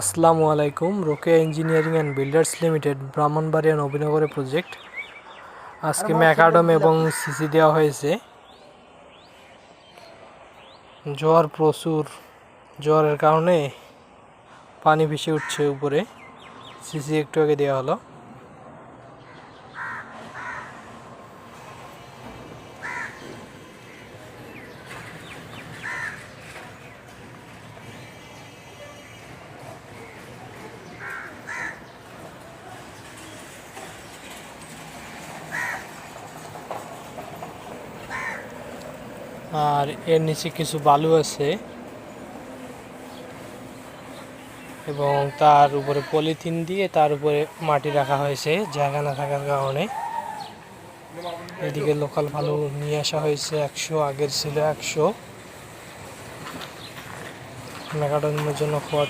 আসসালামু আলাইকুম Rokeya engineering and builders limited Brahmanbaria নবীনগরে project আজকে ম্যাকাডম এবং সিসি দেওয়া হয়েছে। জ্বর প্রচুর। জ্বরের কারণে পানি ভেসে উঠছে উপরে। সিসি একটু আগে দেওয়া হলো। আর এর নিচে কিছু বালু আছে এবং তার উপরে পলিথিন দিয়ে তার উপরে মাটি রাখা হয়েছে, জায়গা না থাকার কারণে। এদিকে লোকাল ভালো নিয়ে আসা হয়েছে একশো, আগের ছিল একশো। মেগাডনের জন্য খোয়া